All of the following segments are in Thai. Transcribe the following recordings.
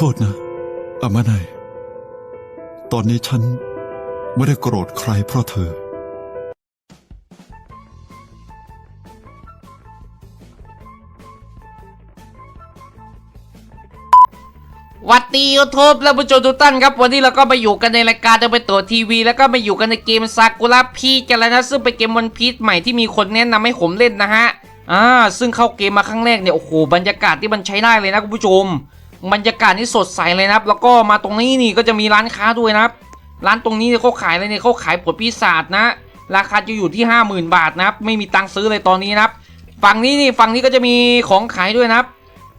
โทษนะอามาไนายตอนนี้ฉันไม่ได้โกรธใครเพราะเธอ หวัดดียูทูบและผู้ชมทุกท่านครับ วันนี้เราก็มาอยู่กันในรายการเดินไปตัวทีวี แล้วก็มาอยู่กันในเกมซากุระพีกันแล้วนะ ซึ่งเป็นเกมวันพีชใหม่ที่มีคนแนะนำให้ผมเล่นนะฮะอ่าซึ่งเข้าเกมมาครั้งแรกเนี่ย โอ้โห บรรยากาศที่มันใช้ได้เลยนะคุณผู้ชม บรรยากาศนี่สดใสเลยนะครับ แล้วก็มาตรงนี้นี่ก็จะมีร้านค้าด้วยนะครับ ร้านตรงนี้เนี่ยเขาขายอะไรเนี่ยเขาขายผลปีศาจนะ ราคาจะอยู่ที่ 50,000 บาทนะครับ ไม่มีตังค์ซื้อเลยตอนนี้นะครับ ฝั่งนี้นี่ฝั่งนี้ก็จะมีของขายด้วยนะครับ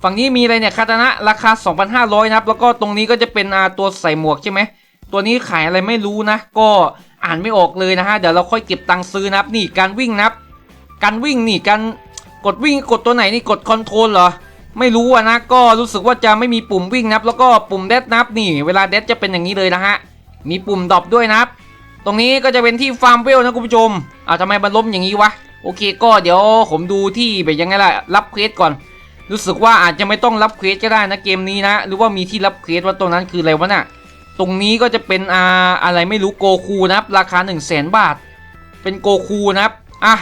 ฝั่งนี้มีอะไรเนี่ยคาตานะราคา 2,500นะครับ แล้วก็ตรงนี้ก็จะเป็นอาตัวใส่หมวกใช่ไหม ตัวนี้ขายอะไรไม่รู้นะ ก็อ่านไม่ออกเลยนะฮะ เดี๋ยวเราค่อยเก็บตังค์ซื้อนะครับ นี่การวิ่งนะครับ การวิ่งนี่การกดวิ่งกดตัวไหนนี่กดคอนโทรลเหรอ ไม่รู้อะนะก็รู้สึกว่าจะไม่มีปุ่มวิ่งนะครับ แล้วก็ปุ่มเดดนับนี่ เวลาเดดจะเป็นอย่างนี้เลยนะฮะ มีปุ่มดรอปด้วยนะครับ ตรงนี้ก็จะเป็นที่ฟาร์มเวลนะคุณผู้ชมอ้าวทำไมมันล้มอย่างนี้วะ โอเคก็เดี๋ยวผมดูที่แบบยังไงล่ะ รับเควสก่อน รู้สึกว่าอาจจะไม่ต้องรับเควสก็ได้นะเกมนี้นะ หรือว่ามีที่รับเควสว่าตรงนั้นคืออะไรวะน่ะ ตรงนี้ก็จะเป็นอ่าอะไรไม่รู้โกคูนะครับ ราคา 1 0 0 0 0แสนบาท เป็นโกคูนะครับ อะ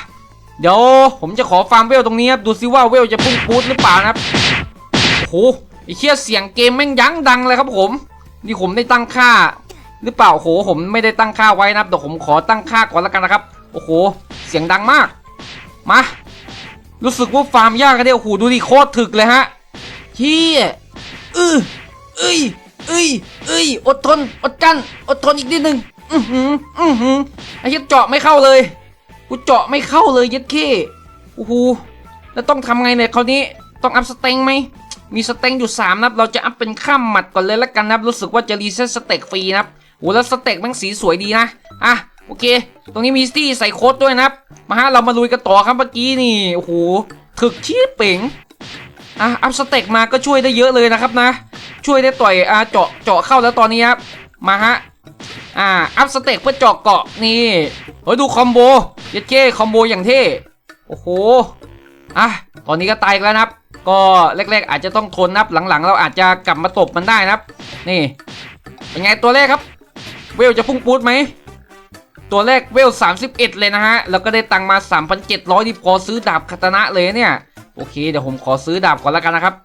เดี๋ยวผมจะขอฟาร์มเวลตรงนี้ครับ ดูซิว่าเวลจะพุ่งปูดหรือเปล่านะครับ ไอ้เชี่ยเสียงเกมแม่งยั้งดังเลยครับผม นี่ผมได้ตั้งค่า หรือเปล่าโอ้โหผมไม่ได้ตั้งค่าไว้นะครับเดี๋ยวผมขอตั้งค่าก่อนล้วกันนะครับ โอ้โห เสียงดังมาก มา รู้สึกว่าฟาร์มยากกันเนี่ยโอ้โหดูดิโคตรถึกเลยฮะเฮียเออเอ้ยเอ้ยเอ้ยอดทนอดกันอดทนอีกนิดนึงอือหืออือหือไอ้เหี้ยเจาะไม่เข้าเลยกูเจาะไม่เข้าเลยยัดเข้โอ้โหแล้วต้องทำไงเนี่ยคราวนี้ต้องอัพสเต็งไหม มีสเต็งอยู่3นับเราจะอัพเป็นข้ามหมัดก่อนเลยละกันนะครับรู้สึกว่าจะรีเซ็ตสเต็กฟรีนะครับโอ้แล้วสเต็กแมันสีสวยดีนะอะโอเค ตรงนี้มีสตี้ใส่โค้ดด้วยนะครับ มาฮะเรามาลุยกันต่อครับเมื่อกี้นี่โอ้โหถึกชี้เป่งอะอัพสเต็กมาก็ช่วยได้เยอะเลยนะครับนะ ช่วยได้ต่อยอ่าเจาะเจาะเข้าแล้วตอนนี้ครับมาฮะอ่าอัพสเต็กเพื่อเจาะเกาะนี่เฮ้ยดูคอมโบเย็ดเก้คอมโบอย่างเท่โอ้โหอะตอนนี้ก็ตายแล้วนะครับ ก็แรกๆ อาจจะต้องทนนะครับหลังๆ เราอาจจะกลับมาตบมันได้นะครับ นี่เป็นไงตัวแรกครับ เวลจะพุ่งปูดไหมตัวแรกเวล 31 เลยนะฮะ แล้วก็ได้ตังมา 3,700ที่พอซื้อดาบคาตนะเลยเนี่ย โอเค เดี๋ยวผมขอซื้อดาบก่อนแล้วกันนะครับ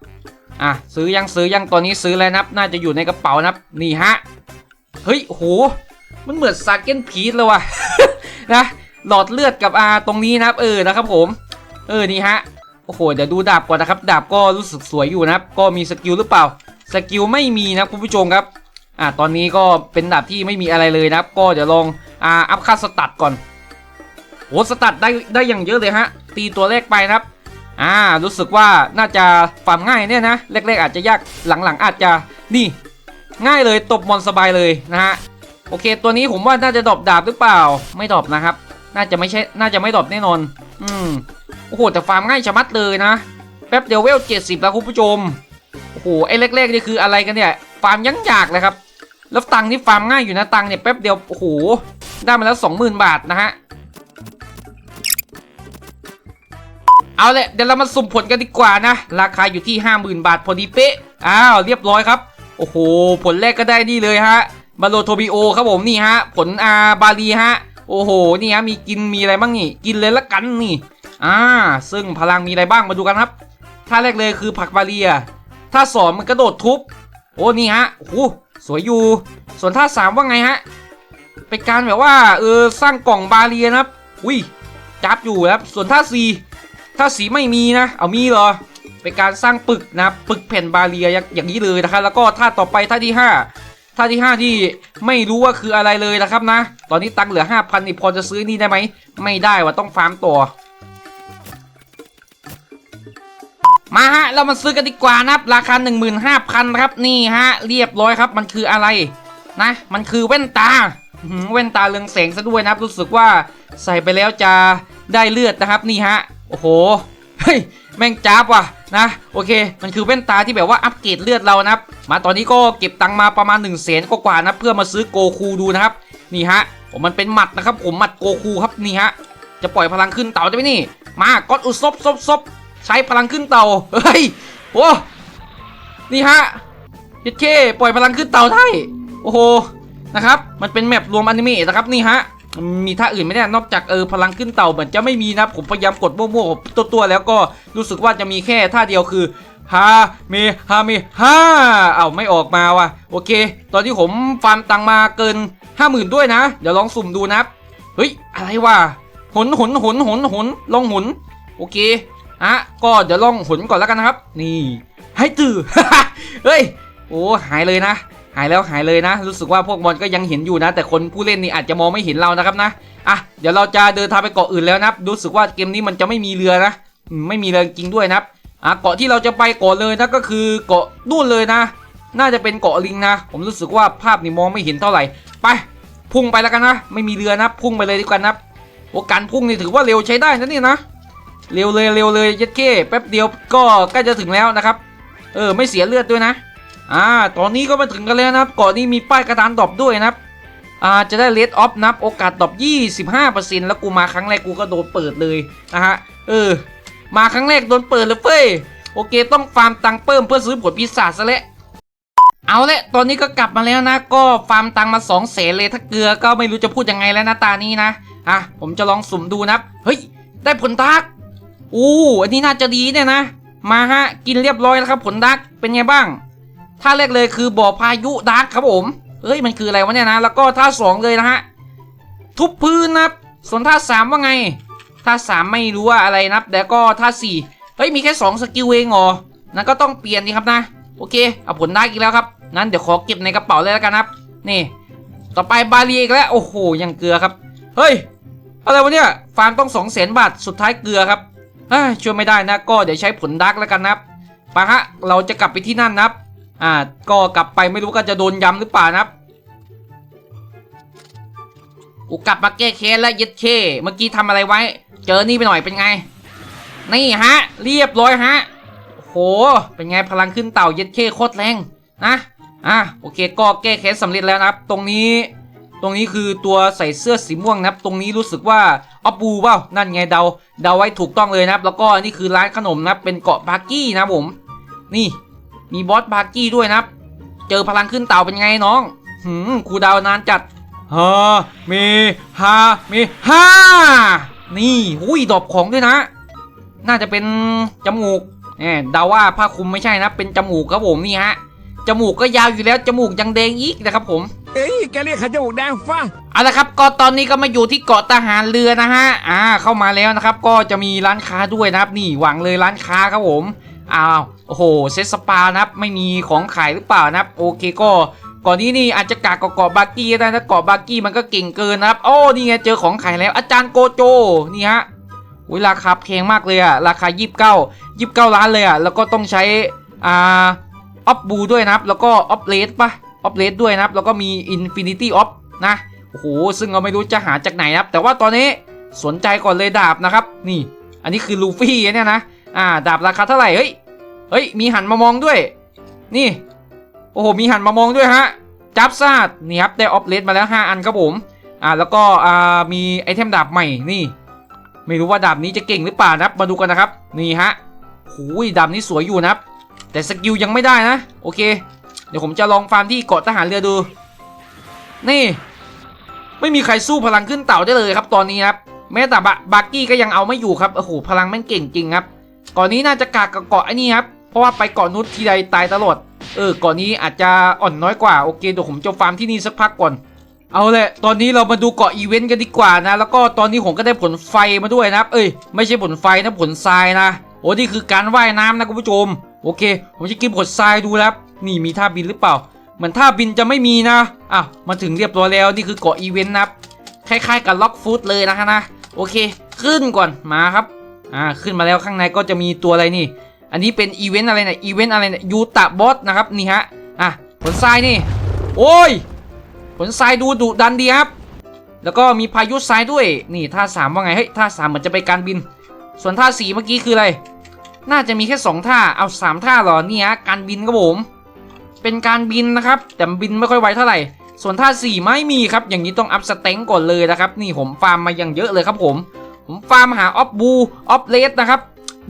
อะ ซื้อยังซื้อยังตอนนี้ซื้อแล้วนับ น่าจะอยู่ในกระเป๋านับ นี่ฮะ เฮ้ยโห มันเหมือนซาเก้นพีทเลยว่ะ นะ หลอดเลือดกับอาตรงนี้นะครับ เออ นะครับผม เออ นี่ฮะ อ้โห เดี๋ยวดูดาบก่อนนะครับ ดาบก็รู้สึกสวยอยู่นะครับ ก็มีสกิลหรือเปล่า สกิลไม่มีนะคุณผู้ชมครับ อ่า ตอนนี้ก็เป็นดาบที่ไม่มีอะไรเลยนะครับ ก็เดี๋ยวลอง อ่า อัพค่าสตัดก่อนโอ้สตัดได้ได้อย่างเยอะเลยฮะ ตีตัวแรกไปนะครับ อ่า รู้สึกว่าน่าจะฟาร์มง่ายเนี่ยนะ แรก ๆ อาจจะยาก หลังๆ อาจจะ นี่ ง่ายเลย ตบมอนสบายเลยนะฮะ โอเค ตัวนี้ผมว่าน่าจะดรอปดาบหรือเปล่า ไม่ดรอปนะครับ น่าจะไม่ใช่ น่าจะไม่ดรอปแน่นอน อืม โอ้โห แต่ฟาร์มง่ายชะมัดเลยนะ แป๊บเดียวเวลเจ็ดสิบแล้วคุณผู้ชม โอ้โห ไอ้แรกๆนี่คืออะไรกันเนี่ย ฟาร์มยังยากเลยครับ แล้วตังค์นี่ฟาร์มง่ายอยู่นะ ตังค์เนี่ยแป๊บเดียว โอ้โห ได้มาแล้ว20,000บาทนะฮะ เอาละเดี๋ยวเรามาสุ่มผลกันดีกว่านะ ราคาอยู่ที่50,000บาทพอดีเป๊ะ อ้าว เรียบร้อยครับ โอ้โห ผลแรกก็ได้นี่เลยฮะบาโลโทบิโอครับผมนี่ฮะ ผลอาบาลีฮะ โอ้โห นี่ฮะมีกินมีอะไรบ้างนี่ กินเลยละกันนี่ อ่า ซึ่งพลังมีอะไรบ้างมาดูกันครับ ท่าแรกเลยคือผักบาเลีย ท่าสองมันกระโดดทุบ โอ้นี่ฮะโอ้โหสวยอยู่ ส่วนท่าสามว่าไงฮะ เป็นการแบบว่าเออสร้างกล่องบาเรียนะครับ อุ้ยจับอยู่ครับส่วนท่าสี่ท่าสีไม่มีนะ เอามีเหรอ เป็นการสร้างปึกนะปึกแผ่นบาเรียอย่างอย่างนี้เลยนะครับ แล้วก็ท่าต่อไปท่าที่ห้า ท่าที่ห้าที่ไม่รู้ว่าคืออะไรเลยนะครับนะ ตอนนี้ตังเหลือห้าพันนี่พอจะซื้อนี่ได้ไหม ไม่ได้ว่าต้องฟาร์มต่อ มาฮะ เรามาซื้อกันดีกว่านะครับ ราคา 15,000ครับนี่ฮะ เรียบร้อยครับ มันคืออะไรนะ มันคือแว่นตาแว่นตาเรืองแสงซะด้วยนะครับ รู้สึกว่าใส่ไปแล้วจะได้เลือดนะครับนี่ฮะ โอ้โห เฮ้ย แม่งจ้าบว่ะ นะโอเค มันคือแว่นตาที่แบบว่าอัปเกรดเลือดเรานะครับมาตอนนี้ก็เก็บตังมาประมาณ1นึ่งแสนกว่านะเพื่อมาซื้อโกคูดูนะครับนี่ฮะผมมันเป็นหมัดนะครับ ผมหมัดโกคูครับนี่ฮะจะปล่อยพลังขึ้นเต่าได้ไหมนี่ มาก็อุซบซบซบใช้พลังขึ้นเต่าเฮ้ยโอ้นี่ฮะยัดเคปล่อยพลังขึ้นเต่าได้โอ้โหนะครับ มันเป็นแมปรวมอนิเมะนะครับนี่ฮะ มีท่าอื่นไหมเนี่ยนอกจากเออพลังขึ้นเต่าเหมือนจะไม่มีนะผมพยายามกดมั่วๆตัวตัวๆแล้วก็รู้สึกว่าจะมีแค่ท่าเดียวคือฮาเมฮาเมฮาเอาไม่ออกมาว่ะโอเค ตอนที่ผมฟาร์มตังมาเกิน50,000ด้วยนะ เดี๋ยวลองสุ่มดูนะเฮ้ยอะไรวะหนหนหนหนหนลองหนโอเคอะก็เดี๋ยวลองหนก่อนแล้วกันนะครับ นี่ให้ตื่อเฮ้ยโอ้หายเลยนะ หายแล้วหายเลยนะ รู้สึกว่าพวกบอลก็ยังเห็นอยู่นะ แต่คนผู้เล่นนี่อาจจะมองไม่เห็นเรานะครับนะอะเดี๋ยวเราจะเดินทางไปเกาะอื่นแล้วนะรู้สึกว่าเกมนี้มันจะไม่มีเรือนะไม่มีเรือจริงด้วยนะครับอะเกาะที่เราจะไปเกาะเลยนะก็คือเกาะนู่นเลยนะ น่าจะเป็นเกาะลิงนะ ผมรู้สึกว่าภาพนี่มองไม่เห็นเท่าไหร่ไปพุ่งไปแล้วกันนะไม่มีเรือนะพุ่งไปเลยดีกว่านะโอ้การพุ่งนี่ถือว่าเร็วใช้ได้นะนี่นะเร็วเลยเร็วเลยยัดเข้แป๊บเดียวก็ใกล้จะถึงแล้วนะครับ เออไม่เสียเลือดด้วยนะ อ่า ตอนนี้ก็มาถึงกันแล้วนะครับก่อนนี้มีป้ายกระดานดอปด้วยนะครับอ่าจะได้เลดออฟนับโอกาสดรอป25%แล้วกูมาครั้งแรกกูก็โดนเปิดเลยนะฮะเออ มาครั้งแรกโดนเปิดเลยเฟ้ยโอเค ต้องฟาร์มตังเพิ่มเพื่อซื้อผลปีศาจซะแล้วเอาละตอนนี้ก็กลับมาแล้วนะ ก็ฟาร์มตังมา2องแสนเลยถ้าเกลือก็ไม่รู้จะพูดยังไงแล้วนะตานี้นะอะผมจะลองสุ่มดูนะเฮ้ย ได้ผลทักอู้อันนี้น่าจะดีเนี่ยนะ มาฮะกินเรียบร้อยแล้วครับผลดักเป็นไงบ้าง ท่าแรกเลยคือบ่อพายุดักครับผมเอ้ยมันคืออะไรวะเนี่ยนะ แล้วก็ท่าสองเลยนะฮะ ทุบพื้นนะส่วนท่าสามว่าไง ท่าสามไม่รู้ว่าอะไรนะครับแต่ก็ท่าสี่เฮ้ยมีแค่สองสกิลเองเหรอนั้นก็ต้องเปลี่ยนดีครับนะ โอเค เอาผลได้อีกแล้วครับ นั้นเดี๋ยวขอเก็บในกระเป๋าเลยแล้วกันครับ นี่ ต่อไปบาเรีอีกแล้ว โอ้โห ยังเกลือครับ เฮ้ย อะไรวะเนี่ย ฟาร์มต้องสองแสนบาท สุดท้ายเกลือครับช่วยไม่ได้นะ ก็เดี๋ยวใช้ผลดักแล้วกันนะครับไปฮะ เราจะกลับไปที่นั่นนะครับ อ่าก็กลับไปไม่รู้ก็จะโดนย้ำหรือเปล่านะครับกูกลับมาแก้แค้นแล้วย็ดเคเมื่อกี้ทำอะไรไว้ เจอนี่ไปหน่อยเป็นไง นี่ฮะ เรียบร้อยฮะโอ้โหเป็นไงพลังขึ้นเต่าย็ดเคโคตรแรงนะอะโอเคก็แก้แค้นสำเร็จแล้วนะครับ ตรงนี้ ตรงนี้คือตัวใส่เสื้อสีม่วงนะครับ ตรงนี้รู้สึกว่าออปูเปล่านั่นไงเดาเดาไว้ถูกต้องเลยนะครับ แล้วก็นี่คือร้านขนมนะครับเป็นเกาะบาร์กี้นะผม นี่ มีบอสบาร์กี้ด้วยนะครับ เจอพลังขึ้นเต่าเป็นไงน้องหืมครูดาวนานจัดฮาเมฮาเมฮานี่หุยดอกของด้วยนะ น่าจะเป็นจมูกแหมเดาว่าผ้าคลุมไม่ใช่นะ เป็นจมูกครับผมนี่ฮะ จมูกก็ยาวอยู่แล้ว จมูกยังแดงอีกนะครับผม เอ้ยแกเรียกเขาจมูกแดงฟ้าเอาละครับ ก็ตอนนี้ก็มาอยู่ที่เกาะทหารเรือนะฮะ อ่า เข้ามาแล้วนะครับ ก็จะมีร้านค้าด้วยนะครับ นี่หวังเลยร้านค้าครับผม อ้าวโอ้โหเซตสปานะครับไม่มีของขายหรือเปล่านะครับโอเคก็ก่อนนี้นี่อาจจะกากเกาะบาร์กี้ได้นะเกาะบาร์กี้มันก็เก่งเกินนะครับโอ้นี่ไงเจอของขายแล้วอาจารย์โกโจนี่ฮะอุ้ยราคาแพงมากเลยอะราคา 29 29 ล้านเลยอะแล้วก็ต้องใช้อ่าออฟบูด้วยนะครับ แล้วก็ออฟเลสปะออฟเลสด้วยนะครับ แล้วก็มีอินฟินิตี้ออฟนะโอ้โหซึ่งเราไม่รู้จะหาจากไหนนะครับ แต่ว่าตอนนี้สนใจก่อนเลยดาบนะครับ นี่ อันนี้คือลูฟี่เนี่ยนะอ่าดาบราคาเท่าไหร่เฮ้ย เฮ้ย มีหันมามองด้วย นี่ โอ้โห มีหันมามองด้วยฮะ จับซาดนี่ครับ ได้ออฟเลสมาแล้ว 5 อันครับผม อ่า แล้วก็ อ่า มีไอเทมดาบใหม่ นี่ ไม่รู้ว่าดาบนี้จะเก่งหรือเปล่านะครับ มาดูกันนะครับ นี่ฮะหูยดาบนี้สวยอยู่นะครับ แต่สกิลยังไม่ได้นะ โอเค เดี๋ยวผมจะลองฟาร์มที่เกาะทหารเรือดู นี่ ไม่มีใครสู้พลังขึ้นเต่าได้เลยครับ ตอนนี้ครับ แม้แต่บะบาร์กี้ก็ยังเอาไม่อยู่ครับ โอ้โห พลังแม่งเก่งจริงครับก่อนนี้น่าจะกากกับเกาะไอ้นี่ครับ เพราะว่าไปเกาะนุชทีใดตายตลอด เออก่อนนี้อาจจะอ่อนน้อยกว่า โอเคเดี๋ยวผมจะฟาร์มที่นี่สักพักก่อน เอาลยตอนนี้เรามาดูเกาะอีเวนต์กันดีกว่านะ แล้วก็ตอนนี้ผมก็ได้ผลไฟมาด้วยนะ เอ้ย ไม่ใช่ผลไฟนะผลทรายนะ โอ้นี่คือการว่ายน้ำนะคุณผู้ชม โอเค ผมจะกินผลทรายดูนะครับนี่มีท่าบินหรือเปล่า เหมือนท่าบินจะไม่มีนะ อะ มาถึงเรียบร้อยแล้ว นี่คือเกาะอีเวนต์นะครับคล้ายๆกับล็อกฟูดเลยนะฮะนะ โอเค ขึ้นก่อน มาครับ อ่า ขึ้นมาแล้วข้างในก็จะมีตัวอะไรนี่ อันนี้เป็นอีเวนต์อะไรเนี่ยอีเวนต์อะไรเนี่ยยูตะบอสนะครับนี่ฮะอะผลทรายนี่ โอ้ย ผลทรายดูดุดันดีครับ แล้วก็มีพายุทรายด้วยนี่ท่าสามว่าไงเฮ้ยท่าสามเหมือนจะไปการบิน ส่วนท่าสี่เมื่อกี้คืออะไร น่าจะมีแค่สองท่าเอาสามท่าหรอเนี่ยการบินครับผมเป็นการบินนะครับ แต่บินไม่ค่อยไวเท่าไหร่ ส่วนท่าสี่ไม่มีครับอย่างนี้ต้องอัพสเต็งก่อนเลยนะครับ นี่ผมฟาร์มมาอย่างเยอะเลยครับผม ผมฟาร์มหาออฟบูออฟเลสนะครับ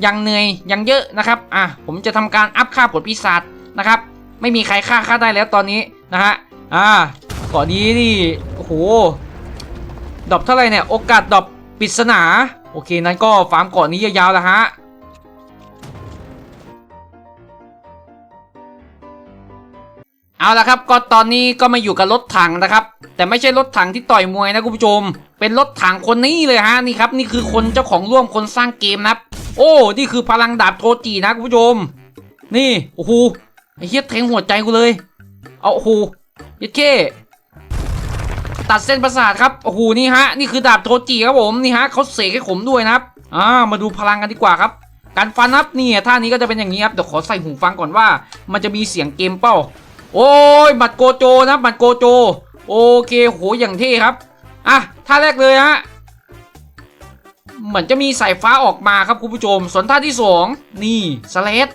ยังเหนื่อยยังเยอะนะครับอะผมจะทำการอัพค่าผลปีศาจนะครับ ไม่มีใครฆ่าฆ่าได้แล้วตอนนี้นะฮะอ่ากาะนี้นี่โอ้โหดอปเท่าไหร่เนี่ยโอกาสดอปปริศนาโอเคนั้นก็ฟาร์มเกาะนี้ยาวๆแล้วฮะเอาละครับก็ตอนนี้ก็มาอยู่กับรถถังนะครับ แต่ไม่ใช่รถถังที่ต่อยมวยนะคุณผู้ชม เป็นรถถังคนนี้เลยฮะนี่ครับ นี่คือคนเจ้าของร่วมคนสร้างเกมนะครับ โอ้ นี่คือพลังดาบโทจินะคุณผู้ชม นี่ โอ้โห ไอ้เหี้ยแทงหัวใจกูเลย เอาโอ้โหยัดเข้ตัดเส้นประสาทครับ โอ้โห นี่ฮะ นี่คือดาบโทจิครับผม นี่ฮะเขาเสกให้ผมด้วยนะครับ อ่า มาดูพลังกันดีกว่าครับ การฟันครับนี่ท่านี้ก็จะเป็นอย่างนี้ครับ เดี๋ยวขอใส่หูฟังก่อนว่า มันจะมีเสียงเกมเป้า โอ้ยบัตโกโจนะบัตโกโจ โอเค โห อย่างเท่ครับ อะ ท่าแรกเลยฮะ เหมือนจะมีสายฟ้าออกมาครับคุณผู้ชม ส่วนท่าที่สองนี่สเลด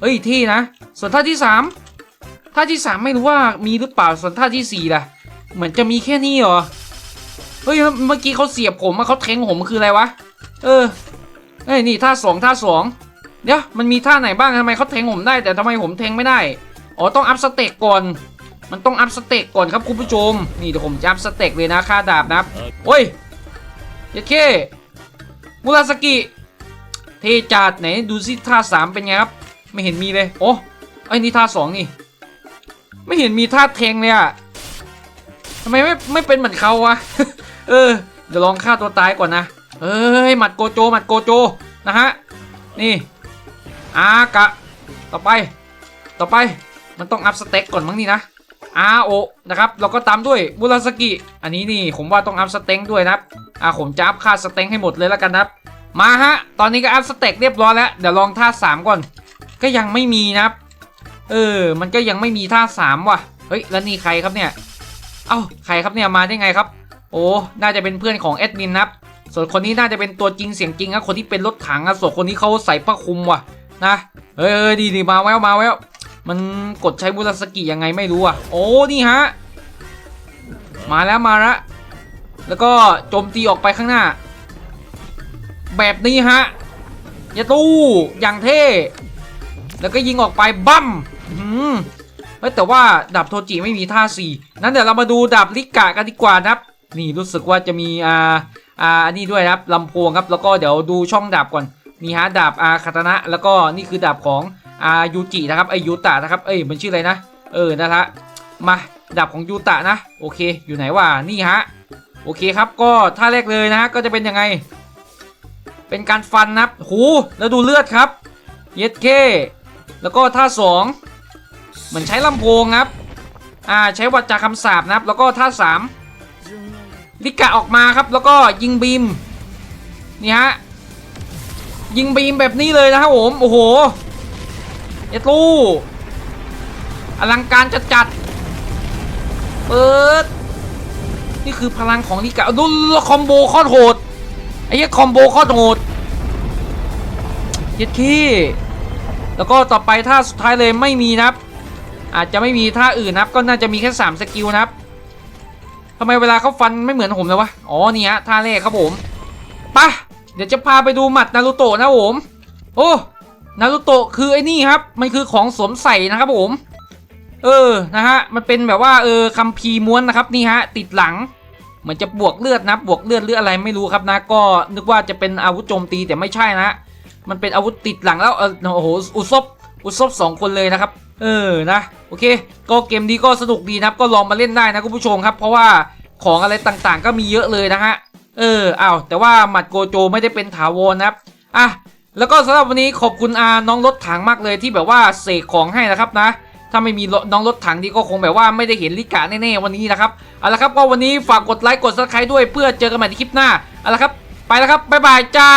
เฮ้ยที่นะ ส่วนท่าที่สามท่าที่สามไม่รู้ว่ามีหรือเปล่าส่วนท่าที่สี่ล่ะ เหมือนจะมีแค่นี้เหรอเฮ้ยเมื่อกี้เขาเสียบผมอะเขาแทงผมคืออะไรวะเออเอ้ยนี่ท่าสองท่าสองเดี๋ยวมันมีท่าไหนบ้างทำไมเขาแทงผมได้ แต่ทำไมผมแทงไม่ได้อ๋อต้องอัพสเต็กก่อนมันต้องอัพสเต็กก่อนครับคุณผู้ชม นี่เดี๋ยวผมจะอัพสเต็กเลยนะค่าดาบนะโอ้ยเยัดเค มุราสกิเทจัดไหนดูสิท่าสามเป็นไงครับ ไม่เห็นมีเลยโอ้ไอ้นี่ท่าสองนี่ ไม่เห็นมีท่าแทงเลยอะทำไมไม่ไม่เป็นเหมือนเขาวะเออเดี๋ยวลองฆ่าตัวตายก่อนนะเอ้ยหมัดโกโจหมัดโกโจนะฮะนี่อากะ ต่อไป ต่อไปมันต้องอัพสเต็กก่อนมั้งนี่นะอาโอนะครับเราก็ตามด้วยมุราสกิ อันนี้นี่ผมว่าต้องอัพสเต็กด้วยนะครับ อ่าผมจะอัพค่าสเต็กให้หมดเลยแล้วกันนะครับ มาฮะ ตอนนี้ก็อัพสเต็กเรียบร้อยแล้ว เดี๋ยวลองท่าสามก่อน ก็ยังไม่มีนะครับ เออ มันก็ยังไม่มีท่าสามว่ะ เฮ้ย แล้วนี่ใครครับเนี่ย เอ้า ใครครับเนี่ย มาได้ไงครับ โอ้ น่าจะเป็นเพื่อนของแอดมินนะครับ ส่วนคนนี้น่าจะเป็นตัวจริงเสียงจริงนะคนที่เป็นรถถังอะส่วนคนนี้เขาใส่ผ้าคลุมว่ะ นะเฮ้ยเฮ้ยดีดีมาแววมาแววมันกดใช้บุรสกิยังไงไม่รู้อะ โอ้ นี่ฮะ มาแล้วมาแล้ว แล้วก็โจมตีออกไปข้างหน้า แบบนี้ฮะยาตู้อย่างเท่ แล้วก็ยิงออกไปบั้มหือเฮ้ยแต่ว่าดาบโทจิไม่มีท่าสี่นั้นเดี๋ยวเรามาดูดาบลิกะกันดีกว่านะครับ นี่รู้สึกว่าจะมีอ่าอ่าอันนี้ด้วยนะครับลำโพงครับ แล้วก็เดี๋ยวดูช่องดาบก่อนมีฮะดาบอาคาตนะ แล้วก็นี่คือดาบของอายูจินะครับไอยูตะนะครับเอ้ยมันชื่ออะไรนะ เออนะฮะมาดาบของยูตะนะ โอเค อยู่ไหนวะนี่ฮะ โอเคครับก็ท่าแรกเลยนะฮะก็จะเป็นยังไง เป็นการฟันนะครับหูแล้วดูเลือดครับเย็ดเคแล้วก็ท่าสองเหมือนใช้ลำโพงครับอ่าใช้วัจจาคำสาบนะครับ แล้วก็ท่าสามลิกะออกมาครับ แล้วก็ยิงบีมนี่ฮะยิงบีมแบบนี้เลยนะครับผมโอ้โหเอตู้อลังการจัดจัดเปิด นี่คือพลังของลิกะดูคอมโบคตรโหดไอ้เหี้ยคอมโบคตรโหดเย็ดขี้แล้วก็ต่อไปท่าสุดท้ายเลยไม่มีนะครับ อาจจะไม่มีท่าอื่นนะครับ ก็น่าจะมีแค่3สกิลนะครับทำไมเวลาเขาฟันไม่เหมือนผมเลยวะอ๋อนี่ฮะท่าแรกครับผมปะเดี๋ยวจะพาไปดูหมัดนารูโตะนะผมโอ้นารูโตะคือไอ้นี่ครับ มันคือของสวมใส่นะครับผม เออนะฮะมันเป็นแบบว่าเออคัมภีร์ม้วนนะครับนี่ฮะติดหลังเหมือนจะบวกเลือดนะบวกเลือดหรืออะไรไม่รู้ครับนะก็นึกว่าจะเป็นอาวุธโจมตีแต่ไม่ใช่นะ มันเป็นอาวุธติดหลังแล้วเออโอ้โหอุซบอุซบสองคนเลยนะครับ เออนะโอเค ก็เกมนี้ก็สนุกดีนะครับก็ลองมาเล่นได้นะคุณผู้ชมครับ เพราะว่าของอะไรต่างๆ ก็มีเยอะเลยนะฮะเอออ้าวแต่ว่าหมัดโกโจไม่ได้เป็นถาวรนะครับอะแล้วก็สำหรับวันนี้ขอบคุณอาน้องรถถังมากเลยที่แบบว่าเสกของให้นะครับนะ ถ้าไม่มีน้องรถถังนี่ก็คงแบบว่าไม่ได้เห็นลิกะแน่ๆวันนี้นะครับเอาละครับก็วันนี้ฝากกดไลค์กดซับสไครต์ด้วยเพื่อเจอกันใหม่ในคลิปหน้าเอาละครับ ไปแล้วครับบ๊ายบายจ้า